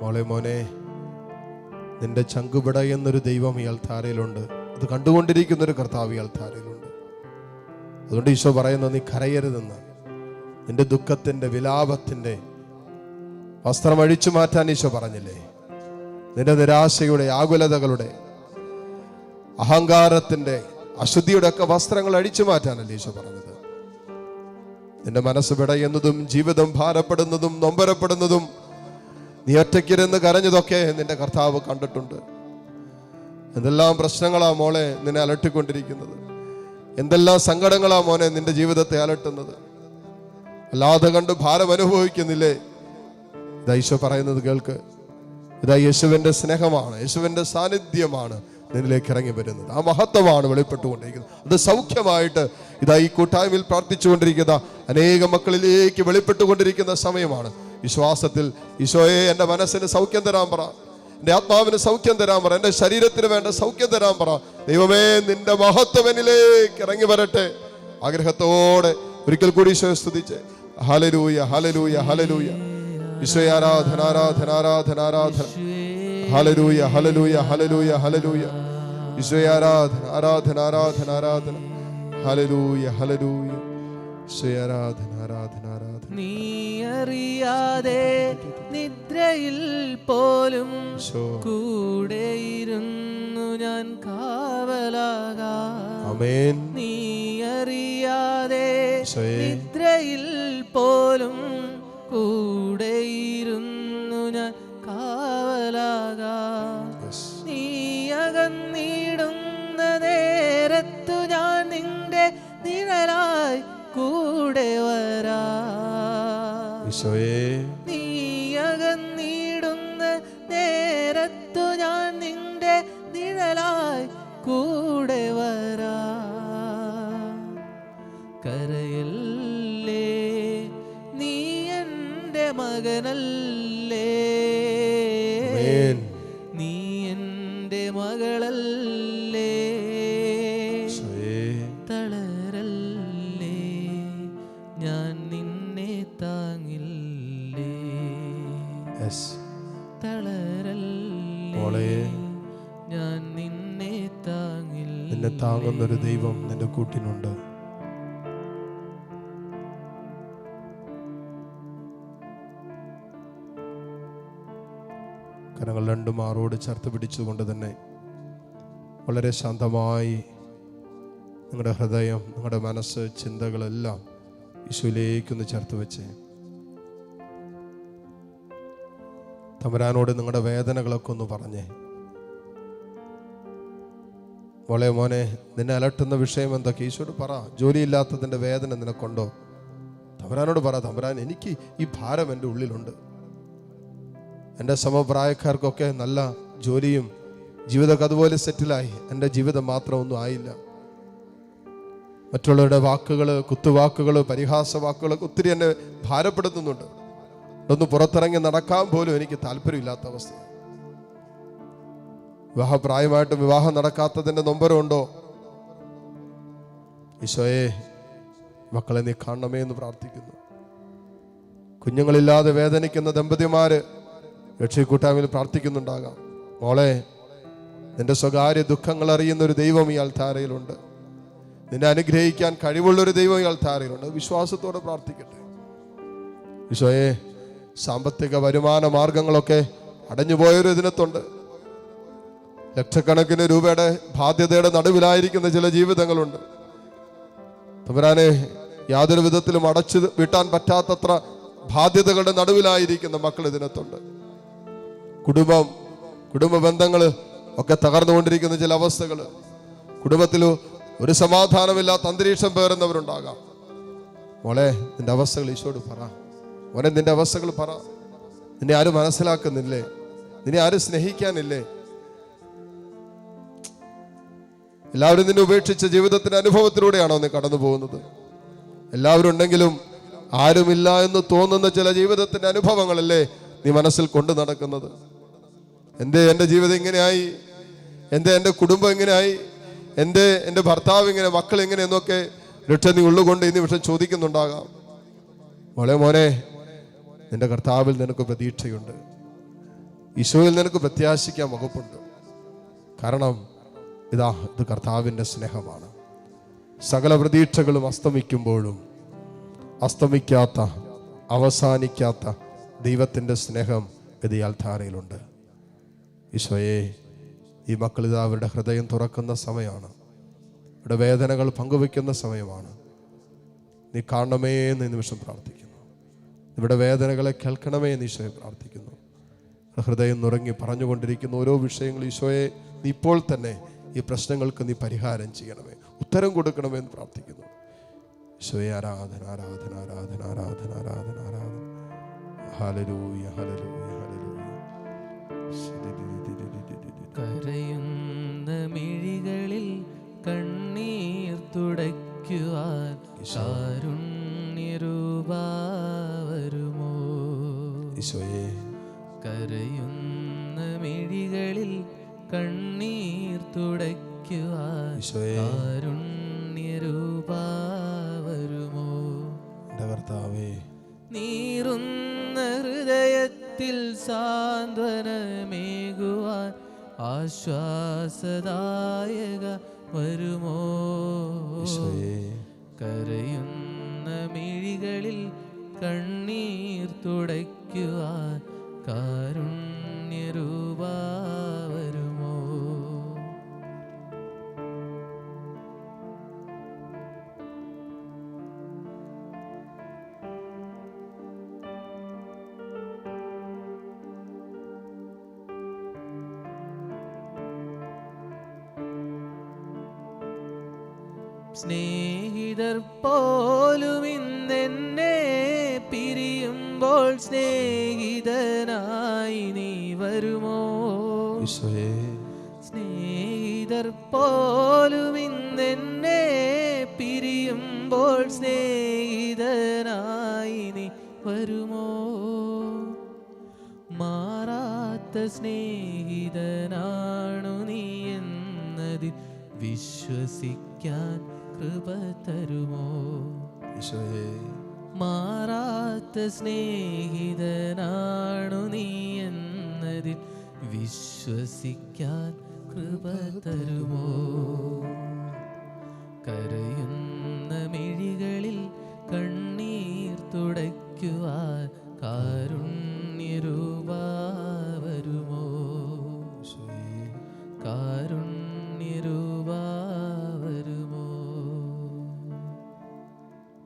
മോളെ മോനെ നിന്റെ ചങ്കുപിട എന്നൊരു ദൈവം ഈ അൽത്താരയിലുണ്ട് അത് കണ്ടുകൊണ്ടിരിക്കുന്ന ഒരു കർത്താവ് ഈ അൽത്താരയിലുണ്ട് അതുകൊണ്ട് ഈശോ പറയുന്നത് നീ കരയരുതെന്ന്. നിന്റെ ദുഃഖത്തിന്റെ വിലാപത്തിന്റെ വസ്ത്രം അഴിച്ചു മാറ്റാൻ ഈശോ പറഞ്ഞില്ലേ? നിന്റെ നിരാശയുടെ ആകുലതകളുടെ അഹങ്കാരത്തിന്റെ അശുദ്ധിയുടെ ഒക്കെ വസ്ത്രങ്ങൾ അഴിച്ചു മാറ്റാനല്ലേ ഈശോ പറഞ്ഞത്? നിന്റെ മനസ്സ് പിടയുന്നതും ജീവിതം ഭാരപ്പെടുന്നതും നൊമ്പരപ്പെടുന്നതും നീ ഒറ്റയ്ക്കിരുന്ന് കരഞ്ഞതൊക്കെ നിന്റെ കർത്താവ് കണ്ടിട്ടുണ്ട്. എന്തെല്ലാം പ്രശ്നങ്ങളാ മോളെ നിന്നെ അലട്ടിക്കൊണ്ടിരിക്കുന്നത്? എന്തെല്ലാം സങ്കടങ്ങളാ മോനെ നിന്റെ ജീവിതത്തെ അലട്ടുന്നത്? അല്ലാതെ കണ്ട് ഭാരം അനുഭവിക്കുന്നില്ലേ? ഇതാ ഈശോ പറയുന്നത് കേൾക്ക്. ഇതാ യേശുവിന്റെ സ്നേഹമാണ് യേശുവിന്റെ സാന്നിധ്യമാണ് നിന്നിലേക്ക് ഇറങ്ങി വരുന്നത്. ആ മഹത്വമാണ് വെളിപ്പെട്ടുകൊണ്ടിരിക്കുന്നത്. അത് സൗഖ്യമായിട്ട് ഇതാ ഈ കൂട്ടായ്മയിൽ പ്രാർത്ഥിച്ചുകൊണ്ടിരിക്കുന്ന അനേക മക്കളിലേക്ക് വെളിപ്പെട്ടുകൊണ്ടിരിക്കുന്ന സമയമാണ്. വിശ്വാസത്തിൽ ഈശോയെ എന്റെ മനസ്സിന് സൗഖ്യം തരാൻ പറ. എന്റെ ആത്മാവിന് സൗഖ്യം തരാൻ പറ. എന്റെ ശരീരത്തിന് വേണ്ട സൗഖ്യം തരാൻ പറ. ദൈവമേ നിന്റെ മഹത്വം ഇറങ്ങി വരട്ടെ. ആഗ്രഹത്തോടെ ഒരിക്കൽ കൂടി ഈശോയെ സ്തുതിച്ച്. ഹലലൂയ ഹലലൂയ ഹലലൂയ ഈശോയെ ആരാധന ആരാധന ആരാധന ആരാധന. ഹലലൂയ ഹലലൂയ ഹലലൂയ ഹലലൂയ ഈശോയെ ആരാധന ആരാധന ആരാധന ആരാധന. ഹലലൂയ ഹലലൂയ ആരാധന ആരാധന ആരാധന. നീ അറിയാതെ നിദ്രയിൽ പോലും കൂടെ കൂടെയിരുന്നു ഞാൻ കാവലാകാം. അമേൻ നീ അറിയാതെ നിദ്രയിൽ പോലും കൂടെയിരുന്നു ഞാൻ കാവലാകാ. നീ അകന്നിടുന്ന നേരത്തു ഞാൻ നിന്റെ നിഴലായി കൂടെ വരാ. ഈശോയെ. നീ അകന്നിടുന്ന നേരത്തു ഞാൻ നിന്റെ നിഴലായി കൂടെ വരാ. കരയല്ലേ നീ എന്റെ മകനല്ലേ. യെസ് ഞാൻ നിന്നെ താങ്ങില്ല? നിന്നെ താങ്ങുന്നൊരു ദൈവം നിന്റെ കൂട്ടിനുണ്ട്. കരങ്ങൾ രണ്ടും ആറോട് ചേർത്ത് പിടിച്ചുകൊണ്ട് തന്നെ വളരെ ശാന്തമായി നിങ്ങളുടെ ഹൃദയം നിങ്ങളുടെ മനസ്സ് ചിന്തകളെല്ലാം ഈശോയിലേക്കൊന്ന് ചേർത്ത് വെച്ച്. തമരാനോട് നിങ്ങളുടെ വേദനകളൊക്കെ ഒന്ന് പറഞ്ഞേ. മോളെ മോനെ നിന്നെ അലട്ടുന്ന വിഷയം എന്തൊക്കെ? ഈശോട് പറ. ജോലിയില്ലാത്തതിന്റെ വേദന നിനക്കുണ്ടോ? തമ്പുരാനോട് പറ. തമ്പുരാൻ എനിക്ക് ഈ ഭാരം എന്റെ ഉള്ളിലുണ്ട്. എന്റെ സമപ്രായക്കാർക്കൊക്കെ നല്ല ജോലിയും ജീവിതമൊക്കെ അതുപോലെ സെറ്റിലായി. എന്റെ ജീവിതം മാത്രമൊന്നും ആയില്ല. മറ്റുള്ളവരുടെ വാക്കുകൾ കുത്തുവാക്കുകൾ പരിഹാസ വാക്കുകളൊക്കെ ഒത്തിരി എന്നെ ഭാരപ്പെടുത്തുന്നുണ്ട്. ഒന്ന് പുറത്തിറങ്ങി നടക്കാൻ പോലും എനിക്ക് താല്പര്യമില്ലാത്ത അവസ്ഥയാണ്. വിവാഹപ്രായമായിട്ട് വിവാഹം നടക്കാത്തതിന്റെ നൊമ്പരമുണ്ടോ? ഈശോയെ മക്കളെ നീ കാണണമേ എന്ന് പ്രാർത്ഥിക്കുന്നു. കുഞ്ഞുങ്ങളില്ലാതെ വേദനിക്കുന്ന ദമ്പതിമാര് രക്ഷിക്കൂട്ടാമിൽ പ്രാർത്ഥിക്കുന്നുണ്ടാകാം. മോളെ നിന്റെ സ്വകാര്യ ദുഃഖങ്ങൾ അറിയുന്ന ഒരു ദൈവം ഈ അൽത്താരയിലുണ്ട് നിന്നെ അനുഗ്രഹിക്കാൻ കഴിവുള്ള ഒരു ദൈവം ഈ അൽത്താരയിലുണ്ട് വിശ്വാസത്തോടെ പ്രാർത്ഥിക്കട്ടെ. ഈശോയെ സാമ്പത്തിക വരുമാന മാർഗങ്ങളൊക്കെ അടഞ്ഞുപോയൊരു ഇതിനത്തുണ്ട് ലക്ഷക്കണക്കിന് രൂപയുടെ ബാധ്യതയുടെ നടുവിലായിരിക്കുന്ന ചില ജീവിതങ്ങളുണ്ട്. തമ്പുരാനെ യാതൊരു വിധത്തിലും അടച്ചു വീട്ടാൻ പറ്റാത്തത്ര ബാധ്യതകളുടെ നടുവിലായിരിക്കുന്ന മക്കൾ ഇതിനത്തുണ്ട് കുടുംബം കുടുംബ ബന്ധങ്ങൾ ഒക്കെ തകർന്നുകൊണ്ടിരിക്കുന്ന ചില അവസ്ഥകൾ കുടുംബത്തിൽ ഒരു സമാധാനമില്ലാത്ത അന്തരീക്ഷം പേറുന്നവരുണ്ടാകാം. മോളെ നിന്റെ അവസ്ഥകൾ ഈശോട് പറ. മോനെ നിന്റെ അവസ്ഥകൾ പറ. നിന്നെ ആരും മനസ്സിലാക്കുന്നില്ലേ? നിന്നെ ആരും സ്നേഹിക്കാനില്ലേ? എല്ലാവരും നിന്നെ ഉപേക്ഷിച്ച ജീവിതത്തിന്റെ അനുഭവത്തിലൂടെയാണോ നീ കടന്നു പോകുന്നത്? എല്ലാവരും ഉണ്ടെങ്കിലും ആരുമില്ല എന്ന് തോന്നുന്ന ചില ജീവിതത്തിന്റെ അനുഭവങ്ങളല്ലേ നീ മനസ്സിൽ കൊണ്ടു നടക്കുന്നത്? എന്തേ എന്റെ ജീവിതം ഇങ്ങനെയായി? എന്തേ എന്റെ കുടുംബം ഇങ്ങനെയായി? എന്തേ എന്റെ ഭർത്താവ് ഇങ്ങനെ മക്കൾ ഇങ്ങനെ എന്നൊക്കെ രക്ഷ നീ ഉള്ളുകൊണ്ട് ഇനി വിഷം ചോദിക്കുന്നുണ്ടാകാം. മോളെ മോനെ നിന്റെ കർത്താവിൽ നിനക്ക് പ്രതീക്ഷയുണ്ട്. ഈശോയിൽ നിനക്ക് പ്രത്യാശിക്കാൻ വകുപ്പുണ്ട്. കാരണം ഇതാ ഇത് കർത്താവിന്റെ സ്നേഹമാണ്. സകല പ്രതീക്ഷകളും അസ്തമിക്കുമ്പോഴും അസ്തമിക്കാത്ത അവസാനിക്കാത്ത ദൈവത്തിന്റെ സ്നേഹം ഇത് അൽധാരയിലുണ്ട് ഈശോയെ ഈ മക്കൾ ഇത് അവരുടെ ഹൃദയം തുറക്കുന്ന സമയമാണ്. ഇവിടെ വേദനകൾ പങ്കുവെക്കുന്ന സമയമാണ്. നീ കാണണമേ എന്ന് നിമിഷം പ്രാർത്ഥിക്കുന്നു. ഇവിടെ വേദനകളെ കേൾക്കണമേ എന്ന് ഈശോയെ പ്രാർത്ഥിക്കുന്നു. ഹൃദയം നുറങ്ങി പറഞ്ഞുകൊണ്ടിരിക്കുന്ന ഓരോ വിഷയങ്ങളും ഈശോയെ നീ ഇപ്പോൾ തന്നെ ഈ പ്രശ്നങ്ങൾക്ക് നീ പരിഹാരം ചെയ്യണമേ. ഉത്തരം കൊടുക്കണമേ എന്ന് പ്രാർത്ഥിക്കുന്നു. ഈശോയെ ആരാധന ആരാധന ആരാധന ആരാധന ആരാധന ആരാധന. ഹലലൂയ ഹലലൂയ ഹലലൂയ കരയുന്ന മിഴികളിൽ കണ്ണീർ തുടയ്ക്കുവാൻ കാരുണ്യരൂപാ ഈശോയെ. കരയുന്ന മിഴികളിൽ കണ്ണീർ തുടയ്ക്കുവാൻ ഈശോയെ. കാരുണ്യരൂപാ വരുമോ എന്റെ കർത്താവേ. നീറുന്ന ഹൃദയത്തിൽ സാന്ത്വനമേകുവാൻ ആശ്വാസദായക വരുമോ? കരയുന്ന മിഴികളിൽ കണ്ണീർ തുടയ്ക്കുവാൻ കാരുണ്യരൂപ വരുമോ സ്നേഹിതർ പോലും ഇന്നെന്നെ പിരിയുമ്പോൾ സ്നേഹിതനായി നീ വരുമോ? സ്നേഹിതർ പോലും ഇന്നെന്നെ പിരിയുമ്പോൾ സ്നേഹിതനായി നീ വരുമോ? മാറാത്ത സ്നേഹിതനാണു നീ എന്നതിൽ വിശ്വസിക്കാൻ കൃപ തരുമോ? ഈശോയെ. മാറാത്ത സ്നേഹിതനാണു നീ എന്നതിൽ വിശ്വസിക്കാൻ കൃപ തരുമോ? കരയുന്ന മിഴികളിൽ കണ്ണീർ തുടയ്ക്കുവാൻ കാരുണ്യരൂപ വരുമോ?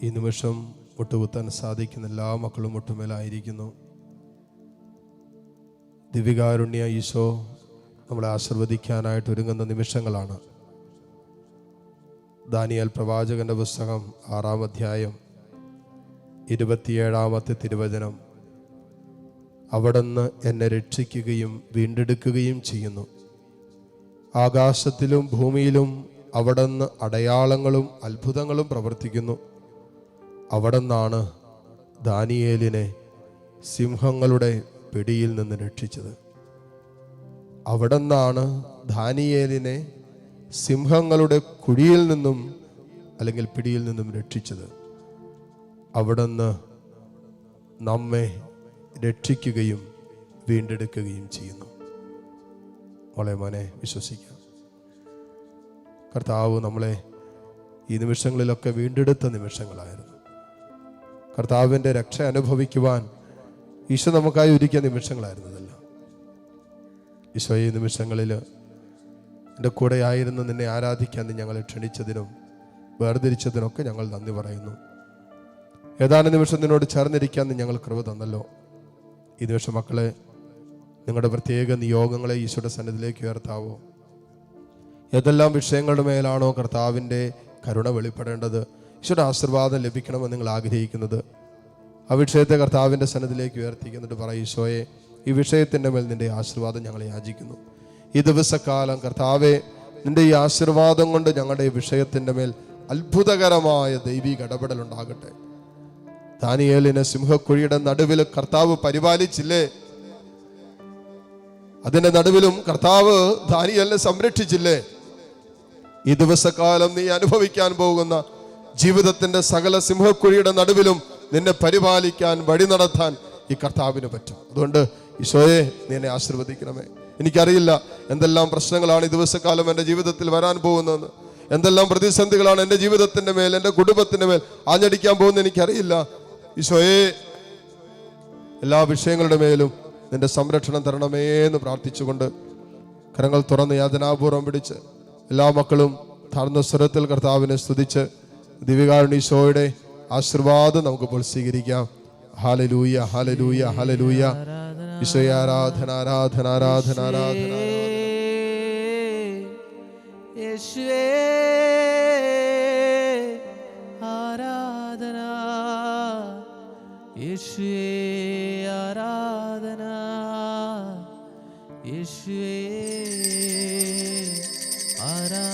ഈ നിമിഷം മുട്ടുകുത്താൻ സാധിക്കുന്ന എല്ലാ മക്കളും മുട്ടുമേലായിരിക്കുന്നു ദിവികാരുണ്യ ഈശോ നമ്മളെ ആശീർവദിക്കാനായിട്ട് ഒരുങ്ങുന്ന നിമിഷങ്ങളാണ്. ദാനിയൽ പ്രവാചകന്റെ പുസ്തകം ആറാം അധ്യായം ഇരുപത്തിയേഴാമത്തെ തിരുവചനം. അവിടുന്ന് എന്നെ രക്ഷിക്കുകയും വീണ്ടെടുക്കുകയും ചെയ്യുന്നു. ആകാശത്തിലും ഭൂമിയിലും അവിടുന്ന് അടയാളങ്ങളും അത്ഭുതങ്ങളും പ്രവർത്തിക്കുന്നു. അവിടുന്നാണ് ദാനിയേലിനെ സിംഹങ്ങളുടെ പിടിയിൽ നിന്ന് രക്ഷിച്ചത്. അവിടെ നിന്നാണ് ദാനിയേലിനെ സിംഹങ്ങളുടെ കുഴിയിൽ നിന്നും അല്ലെങ്കിൽ പിടിയിൽ നിന്നും രക്ഷിച്ചത്. അവിടുന്ന് നമ്മെ രക്ഷിക്കുകയും വീണ്ടെടുക്കുകയും ചെയ്യുന്നു. മോളെ മോനെ വിശ്വസിക്കാം. കർത്താവ് നമ്മളെ ഈ നിമിഷങ്ങളിലൊക്കെ വീണ്ടെടുത്ത നിമിഷങ്ങളായിരുന്നു. കർത്താവിന്റെ രക്ഷ അനുഭവിക്കുവാൻ ഈശോ നമുക്കായി ഒരുക്കിയ നിമിഷങ്ങളായിരുന്നതല്ല ഈശോ ഈ നിമിഷങ്ങളിൽ എന്റെ കൂടെ ആയിരുന്നു നിന്നെ ആരാധിക്കാൻ ഞങ്ങളെ ക്ഷണിച്ചതിനും വേർതിരിച്ചതിനൊക്കെ ഞങ്ങൾ നന്ദി പറയുന്നു. ഏതാനും നിമിഷം നിന്നോട് ചേർന്നിരിക്കാൻ ഞങ്ങൾ കൃപ തന്നല്ലോ. ഈ നിമിഷം മക്കളെ നിങ്ങളുടെ പ്രത്യേക നിയോഗങ്ങളെ ഈശോയുടെ സന്നിധിയിലേക്ക് ഉയർത്താവോ? ഏതെല്ലാം വിഷയങ്ങളുടെ മേലാണോ കർത്താവിന്റെ കരുണ വെളിപ്പെടേണ്ടത്? ഈശോയുടെ ആശീർവാദം ലഭിക്കണമെന്ന് നിങ്ങൾ ആഗ്രഹിക്കുന്നത്. ആ വിഷയത്തെ കർത്താവിന്റെ സന്നദ്ധിലേക്ക് ഉയർത്തിക്കുന്നിട്ട് പറയും ഈശോയെ ഈ വിഷയത്തിന്റെ മേൽ നിന്റെ ആശീർവാദം ഞങ്ങളെ യാചിക്കുന്നു. ഈ ദിവസക്കാലം കർത്താവെ നിന്റെ ഈ ആശീർവാദം കൊണ്ട് ഞങ്ങളുടെ ഈ വിഷയത്തിന്റെ മേൽ അത്ഭുതകരമായ ദൈവിക ഇടപെടൽ ഉണ്ടാകട്ടെ. ദാനിയേലിനെ സിംഹക്കുഴിയുടെ നടുവിൽ കർത്താവ് പരിപാലിച്ചില്ലേ? അതിന്റെ നടുവിലും കർത്താവ് ദാനിയേലിനെ സംരക്ഷിച്ചില്ലേ? ഈ ദിവസക്കാലം നീ അനുഭവിക്കാൻ പോകുന്ന ജീവിതത്തിന്റെ സകല സിംഹക്കുഴിയുടെ നടുവിലും നിന്നെ പരിപാലിക്കാൻ വഴി നടത്താൻ ഈ കർത്താവിന് പറ്റും. അതുകൊണ്ട് ഈശോയെ നീ എന്നെ ആശീർവദിക്കണമേ. എനിക്കറിയില്ല എന്തെല്ലാം പ്രശ്നങ്ങളാണ് ഈ ദിവസക്കാലം എന്റെ ജീവിതത്തിൽ വരാൻ പോകുന്നതെന്ന്. എന്തെല്ലാം പ്രതിസന്ധികളാണ് എന്റെ ജീവിതത്തിന്റെ മേൽ എന്റെ കുടുംബത്തിന്റെ മേൽ ആഞ്ഞടിക്കാൻ പോകുന്നത് എനിക്കറിയില്ല. ഈശോയെ എല്ലാ വിഷയങ്ങളുടെ മേലും നിന്റെ സംരക്ഷണം തരണമേ എന്ന് പ്രാർത്ഥിച്ചുകൊണ്ട് കരങ്ങൾ തുറന്ന് യാതനാപൂർവം പിടിച്ച് എല്ലാ മക്കളും താഴ്ന്ന സ്വരത്തിൽ കർത്താവിനെ സ്തുതിച്ച് ദിവികാരുണീശോയുടെ ആശീർവാദം നമുക്കിപ്പോൾ സ്വീകരിക്കാം. ഹാലലൂയ ഹാലലൂയ ഹാലലൂയ ഈശോയെ ആരാധന ആരാധന ആരാധന ആരാധന ആരാധന. യേശുവേ ആരാധന. യേശുവേ ആരാധന.